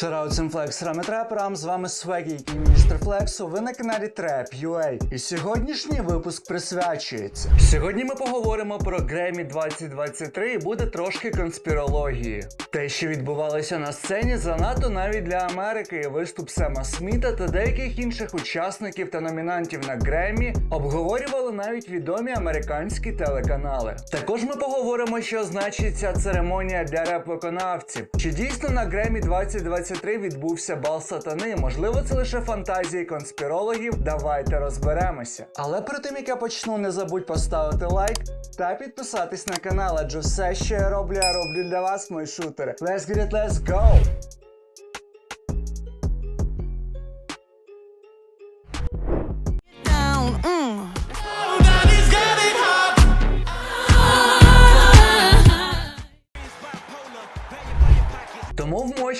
Шараут цим флексерам і треперам, з вами Свегі, який міністр Флексу, ви на каналі Trap UA. І сьогоднішній випуск присвячується. Сьогодні ми поговоримо про Гремі 2023 і буде трошки конспірології. Те, що відбувалося на сцені, занадто навіть для Америки, і виступ Сема Сміта та деяких інших учасників та номінантів на Гремі обговорювали навіть відомі американські телеканали. Також ми поговоримо, що значить ця церемонія для реп-виконавців. Чи дійсно на Гремі 2023 відбувся бал сатани? Можливо, це лише фантазії конспірологів. Давайте розберемося. Але перед тим як я почну, не забудь поставити лайк та підписатись на канал, адже все, що я роблю, я роблю для вас, мої шутери. Let's get it, let's go!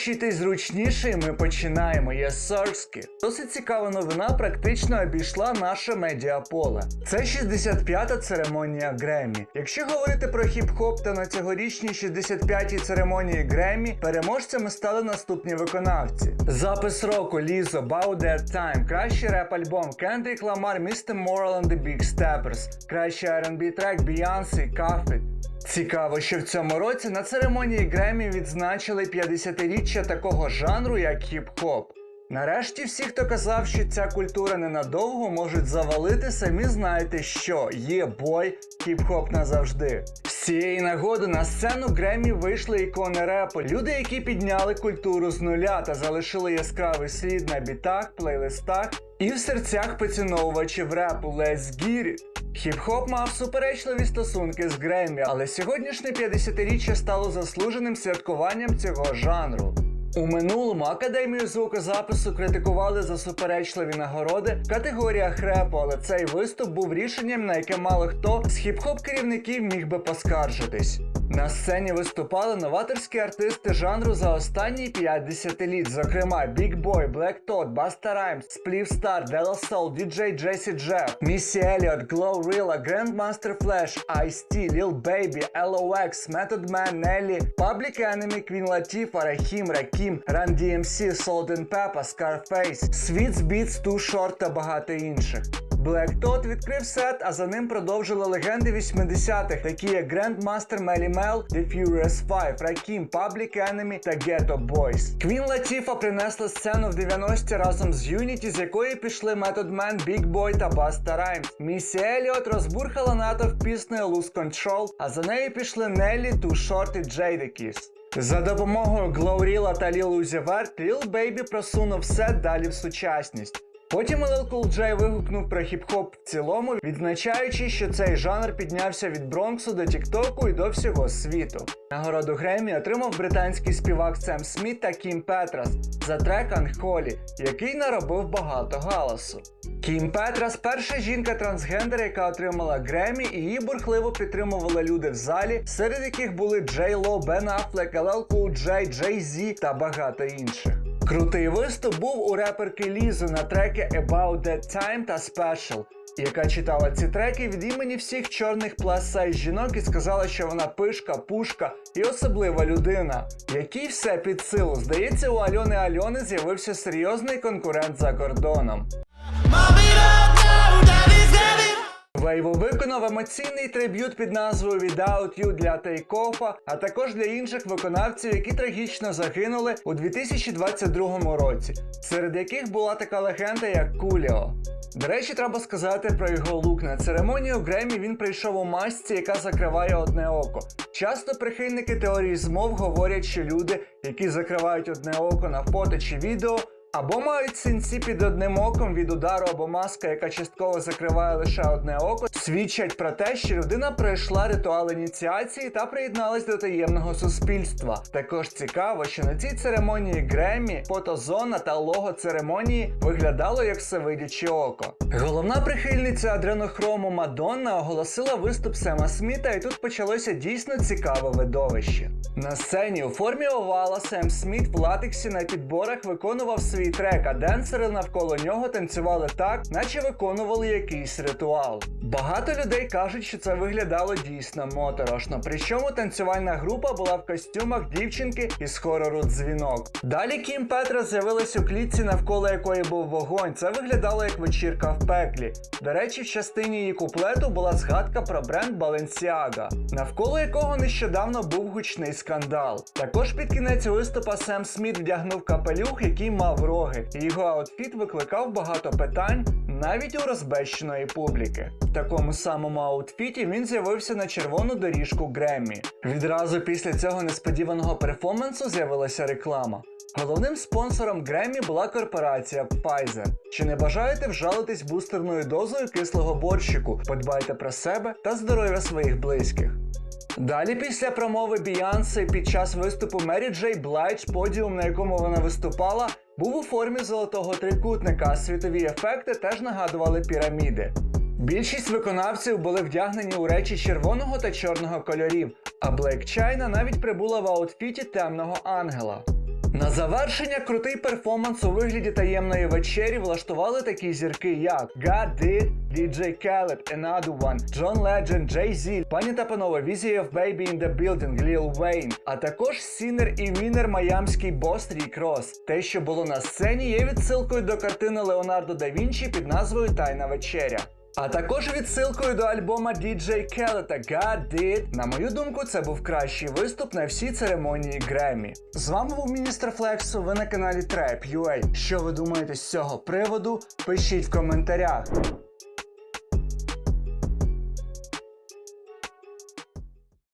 Тому зручніше, і ми починаємо. Я Сорський. Досить цікава новина практично обійшла наше медіаполе. Це 65-та церемонія Гремі. Якщо говорити про хіп-хоп, то на цьогорічній 65-й церемонії Гремі переможцями стали наступні виконавці: запис року Лізо, About That Time, кращий реп-альбом Kendrick Lamar, Mr. Moral and the Big Steppers, кращий R&B трек Beyoncé, Cuff Цікаво, що в цьому році на церемонії Гремі відзначили 50-річчя такого жанру, як хіп-хоп. Нарешті всі, хто казав, що ця культура ненадовго, можуть завалити, самі знаєте, що є бой, хіп-хоп назавжди. З цієї нагоди на сцену Гремі вийшли ікони репу, люди, які підняли культуру з нуля та залишили яскравий слід на бітах, плейлистах і в серцях поціновувачів репу Get It. Хіп-хоп мав суперечливі стосунки з Греммі, але сьогоднішнє 50-річчя стало заслуженим святкуванням цього жанру. У минулому академію звукозапису критикували за суперечливі нагороди в категоріях репу, але цей виступ був рішенням, на яке мало хто з хіп-хоп керівників міг би поскаржитись. На сцені виступали новаторські артисти жанру за останні 5 десятиліть, зокрема Big Boy, Black Todd, Busta Rhymes, Spliff Star, Della Soul, DJ Jesse Jeff, Missy Elliott, Glow Rilla, Grandmaster Flash, Ice-T, Lil Baby, LOX, Method Man, Nelly, Public Enemy, Queen Latifah, Raheem, Rakim, Run DMC, Salt and Peppa, Scarface, Sweets Beats, Too Short та багато інших. Black Todd відкрив сет, а за ним продовжили легенди 80-х, такі як Grandmaster Melly Mel, The Furious Five, Rakim, Public Enemy та Ghetto Boys. Queen Latifah принесла сцену в 90-ті разом з Unity, з якої пішли Method Man, Big Boy та Busta Rhymes. Місі Еліот розбурхала натовп піснею Lose Control, а за нею пішли Nelly, Too Short і Jadakiss. За допомогою Glorilla та Uzi Vert, Lil Baby просунув сет далі в сучасність. Потім LL Cool J вигукнув про хіп-хоп в цілому, відзначаючи, що цей жанр піднявся від Бронксу до Тіктоку і до всього світу. Нагороду Греммі отримав британський співак Сем Сміт та Кім Петрас за трек Unholy, який наробив багато галасу. Кім Петрас перша жінка-трансгендер, яка отримала Греммі, і її бурхливо підтримували люди в залі, серед яких були Джей Ло, Бен Аффлек, LL Cool J, Джей Зі та багато інших. Крутий виступ був у реперки Лізу на треки About That Time та Special, яка читала ці треки від імені всіх чорних плас-сайз жінок і сказала, що вона пишка, пушка і особлива людина, якій все під силу. Здається, у Альони Альони з'явився серйозний конкурент за кордоном. Вейво виконав емоційний триб'ют під назвою Without You для Тейкофа, а також для інших виконавців, які трагічно загинули у 2022 році, серед яких була така легенда, як Куліо. До речі, треба сказати про його лук. На церемонію Гремі він прийшов у масці, яка закриває одне око. Часто прихильники теорії змов говорять, що люди, які закривають одне око на фото чи відео, або мають синці під одним оком від удару або маска, яка частково закриває лише одне око, свідчать про те, що людина пройшла ритуал ініціації та приєдналась до таємного суспільства. Також цікаво, що на цій церемонії Греммі фотозона та лого церемонії виглядало як всевидяче око. Головна прихильниця адренохрому Мадонна оголосила виступ Сема Сміта, і тут почалося дійсно цікаве видовище. На сцені у формі овала Сем Сміт в латексі на підборах виконував свій трек, а денсери навколо нього танцювали так, наче виконували якийсь ритуал. Багато людей кажуть, що це виглядало дійсно моторошно. Причому танцювальна група була в костюмах дівчинки із хорору дзвінок. Далі Кім Петра з'явилась у клітці, навколо якої був вогонь. Це виглядало як вечірка в пеклі. До речі, в частині її куплету була згадка про бренд Balenciaga, навколо якого нещодавно був гучний скандал. Також під кінець виступа Сем Сміт вдягнув капелюх, який мав роги. і Його аутфіт викликав багато питань навіть у розбещеної публіки. В такому самому аутфіті він з'явився на червону доріжку Греммі. Відразу після цього несподіваного перформансу з'явилася реклама. Головним спонсором Греммі була корпорація Pfizer. Чи не бажаєте вжалитись бустерною дозою кислого борщику? Подбайте про себе та здоров'я своїх близьких. Далі, після промови Бійонсе під час виступу Мері Джей Блайдж, подіум, на якому вона виступала, був у формі золотого трикутника, а світові ефекти теж нагадували піраміди. Більшість виконавців були вдягнені у речі червоного та чорного кольорів, а Блейк Чайна навіть прибула в аутфіті темного ангела. На завершення крутий перформанс у вигляді таємної вечері влаштували такі зірки, як God Did, DJ Khaled, Another One, John Legend, Jay-Z, пані та панове, of Baby in the Building, Lil Wayne, а також сінер і вінер майамський бос Рік Рос. Те, що було на сцені, є відсилкою до картини Леонардо да Вінчі під назвою Тайна вечеря. А також відсилкою до альбома DJ Келета God Did. На мою думку, це був кращий виступ на всій церемонії Греммі. З вами був міністр Флексу. Ви на каналі Trap.ua. Що ви думаєте з цього приводу? Пишіть в коментарях.